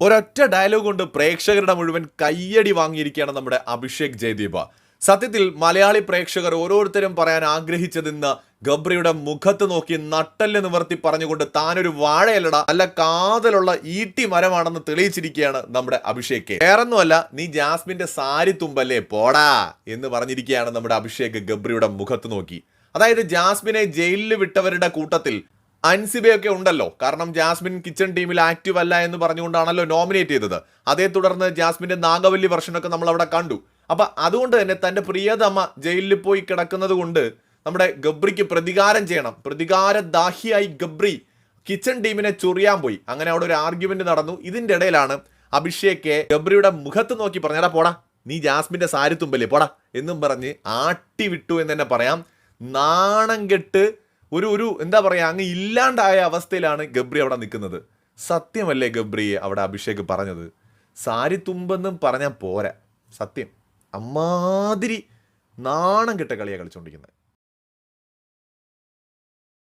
ഒരൊറ്റ ഡയലോഗ് കൊണ്ട് പ്രേക്ഷകരുടെ മുഴുവൻ കയ്യടി വാങ്ങിയിരിക്കുകയാണ് നമ്മുടെ അഭിഷേക് ജയദീപ. സത്യത്തിൽ മലയാളി പ്രേക്ഷകർ ഓരോരുത്തരും പറയാൻ ആഗ്രഹിച്ചതെന്ന് ഗബ്രിയുടെ മുഖത്ത് നോക്കി നട്ടൽ നിവർത്തി പറഞ്ഞുകൊണ്ട് താനൊരു വാഴയല്ലട അല്ല കാതലുള്ള ഈട്ടി മരമാണെന്ന് തെളിയിച്ചിരിക്കുകയാണ് നമ്മുടെ അഭിഷേക്. വേറൊന്നുമല്ല നീ ജാസ്മിന്റെ സാരി തുമ്പല്ലേ പോടാ എന്ന് പറഞ്ഞിരിക്കുകയാണ് നമ്മുടെ അഭിഷേക് ഗബ്രിയുടെ മുഖത്ത് നോക്കി. അതായത് ജാസ്മിനെ ജയിലിൽ വിട്ടവരുടെ കൂട്ടത്തിൽ അൻസിബയൊക്കെ ഉണ്ടല്ലോ. കാരണം ജാസ്മിൻ കിച്ചൺ ടീമിൽ ആക്റ്റീവ് അല്ല എന്ന് പറഞ്ഞുകൊണ്ടാണല്ലോ നോമിനേറ്റ് ചെയ്തത്. അതേ തുടർന്ന് ജാസ്മിന്റെ നാഗവല്ലി വെർഷനൊക്കെ നമ്മൾ അവിടെ കണ്ടു. അപ്പൊ അതുകൊണ്ട് തന്നെ തന്റെ പ്രിയതമ്മ ജയിലിൽ പോയി കിടക്കുന്നത് കൊണ്ട് നമ്മുടെ ഗബ്രിക്ക് പ്രതികാരം ചെയ്യണം. പ്രതികാരദാഹിയായി ഗബ്രി കിച്ചൺ ടീമിനെ ചൊറിയാൻ പോയി. അങ്ങനെ അവിടെ ഒരു ആർഗ്യുമെന്റ് നടന്നു. ഇതിന്റെ ഇടയിലാണ് അഭിഷേക് ഗബ്രിയുടെ മുഖത്ത് നോക്കി പറഞ്ഞടാ പോടാ നീ ജാസ്മിന്റെ സാരി തുമ്പല്ലേ പോടാ എന്നും പറഞ്ഞ് ആട്ടി വിട്ടു എന്ന് തന്നെ പറയാം. നാണം കെട്ട് ഒരു ഒരു എന്താ പറയുക അങ്ങ് ഇല്ലാണ്ടായ അവസ്ഥയിലാണ് ഗബ്രി അവിടെ നിൽക്കുന്നത്. സത്യമല്ലേ ഗബ്രിയെ അവിടെ അഭിഷേക് പറഞ്ഞത്? സാരി തുമ്പെന്നും പറഞ്ഞാൽ പോരാ. സത്യം. അമ്മാതിരി നാണം കിട്ട കളിയാണ് കളിച്ചുകൊണ്ടിരിക്കുന്നത്